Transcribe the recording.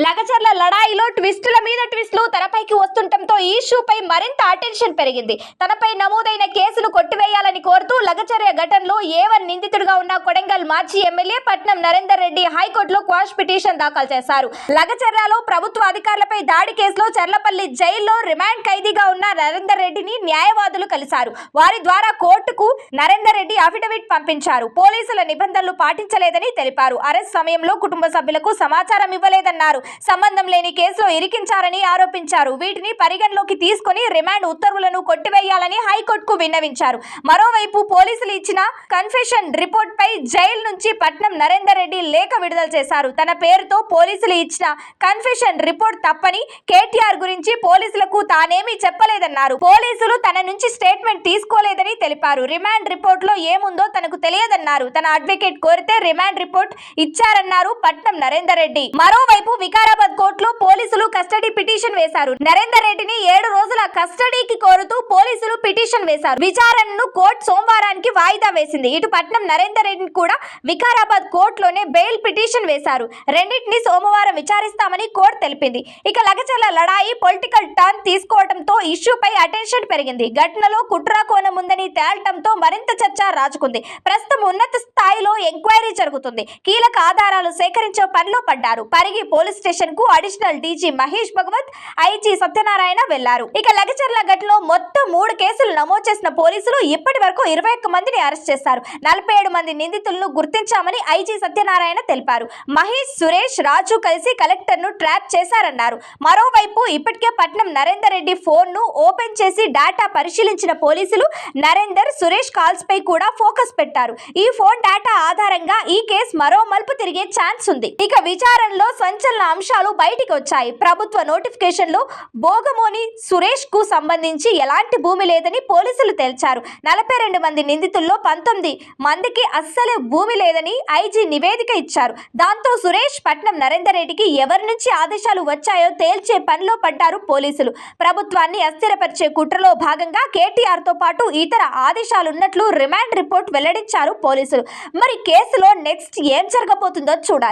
లగచర్ల లడాయిలో ట్విస్టుల మీద ట్విస్టులు తనపైకి వస్తుండటంతో ఈ ఇష్యూపై మరింత అటెన్షన్ పెరిగింది. తనపై నమోదైన కేసును కొట్టివేయాలని కోరుతూ లగచర్య ఘటనలో ఏవన్ నిందితుడిగా ఉన్న కొడంగల్ మాజీ ఎమ్మెల్యే పట్నం నరేందర్ రెడ్డి హైకోర్టులో క్వాష్ పిటిషన్ దాఖలు చేశారు. లగచర్యలో ప్రభుత్వ అధికారులపై దాడి కేసులో చర్లపల్లి జైల్లో రిమాండ్ ఖైదీగా ఉన్న నరేందర్ రెడ్డిని న్యాయవాదులు కలిశారు. వారి ద్వారా కోర్టుకు నరేందర్ రెడ్డి అఫిడవిట్ పంపించారు. పోలీసుల నిబంధనలు పాటించలేదని తెలిపారు. అరెస్ట్ సమయంలో కుటుంబ సభ్యులకు సమాచారం ఇవ్వలేదన్నారు. సంబంధం లేని కేసులో ఇరికించారని ఆరోపించారు. వీటిని పరిగణలోకి తీసుకొని రిమాండ్ ఉత్తర్వులను కొట్టివేయాలని హైకోర్టుకు విన్నవించారు. మరోవైపు పోలీసులు ఇచ్చిన కన్ఫెషన్ రిపోర్ట్ పై జైలు నుంచి పట్నం నరేందర్ రెడ్డి లేఖ విడుదల చేశారు. తన పేరుతో పోలీసులు ఇచ్చిన కన్ఫెషన్ రిపోర్ట్ తప్పని కేటీఆర్ గురించి పోలీసులకు తానేమీ చెప్పలేదన్నారు. పోలీసులు తన నుంచి స్టేట్మెంట్ తీసుకోలేదని తెలిపారు. రిమాండ్ రిపోర్ట్లో ఏముందో తనకు తెలియదన్నారు. తన అడ్వకేట్ కోరితే రిమాండ్ రిపోర్ట్ ఇచ్చారన్నారు పట్నం నరేందర్ రెడ్డి. మరోవైపు వికారాబాద్ కోర్టులో పోలీసులు కస్టడీ పిటిషన్ వేశారు. నరేందర్ రెడ్డిని ఏడు రోజుల కస్టడీకి కోరుతూ పోలీసులు పిటిషన్ వేశారు. విచారణను కోర్టు సోమవారానికి వాయిదా వేసింది. ఇటు పట్నం నరేందర్ రెడ్డిని కూడా వికారాబాద్ కోర్టులోనే బెయిల్ పిటిషన్ వేశారు. రెండింటిని సోమవారం విచారిస్తామని కోర్టు తెలిపింది. ఇక లగచర్ల లడాయి పొలిటికల్ టర్న్ తీసుకోవడంతో ఇష్యూపై అటెన్షన్ పెరిగింది. ఘటనలో కుట్రా కోణం ఉందని తేలటంతో మరింత చర్చ రాజుకుంది. ప్రస్తుతం ఉన్నత స్థాయిలో ఎంక్వైరీ జరుగుతుంది. కీలక ఆధారాలు సేకరించే పనిలో పడ్డారు. పరిగి పోలీస్ స్టేషన్కు additional D DG Mahesh Bhagwat IG Satyanarayana వెళ్ళారు. ఇక లగచర్ల ఘటనలో మొత్తం మూడు కేసులు నమోదు చేసిన పోలీసులు ఇప్పటి వరకు ఇరవై ఒక్క మందిని అరెస్ట్ చేశారు. నలభై ఏడు మంది నిందితులను గుర్తించామని ఐజీ సత్యనారాయణ తెలిపారు. మహేష్ సురేష్ రాజు కలిసి కలెక్టర్ను ట్రాప్ చేశారన్నారు. మరోవైపు ఇప్పటికే పట్నం నరేందర్ రెడ్డి ఫోన్ను ఓపెన్ చేసి డేటా పరిశీలించిన పోలీసులు నరేందర్ సురేష్ కాల్స్ పై కూడా ఫోకస్ పెట్టారు. ఈ ఫోన్ డేటా ఆధారంగా ఈ కేసు మరో మలుపు తిరిగే ఛాన్స్ ఉంది. ఇక విచారణలో సంచలన అంశాలు బయటికి వచ్చాయి. ప్రభుత్వ నోటిఫికేషన్లో భోగమోని సురేష్కు సంబంధించి ఎలాంటి భూమి లేదని పోలీసులు తేల్చారు. నలభై రెండు మంది నిందితుల్లో పంతొమ్మిది మందికి అస్సలే భూమి లేదని ఐజీ నివేదిక ఇచ్చారు. దాంతో సురేష్ పట్నం నరేందర్ రెడ్డికి ఎవరి నుంచి ఆదేశాలు వచ్చాయో తేల్చే పనిలో పడ్డారు పోలీసులు. ప్రభుత్వాన్ని అస్థిరపరిచే కుట్రలో భాగంగా కేటీఆర్తో పాటు ఇతర ఆదేశాలున్నట్లు రిమాండ్ రిపోర్ట్ వెల్లడించారు పోలీసులు. మరి కేసులో నెక్స్ట్ ఏం జరగబోతుందో చూడాలి.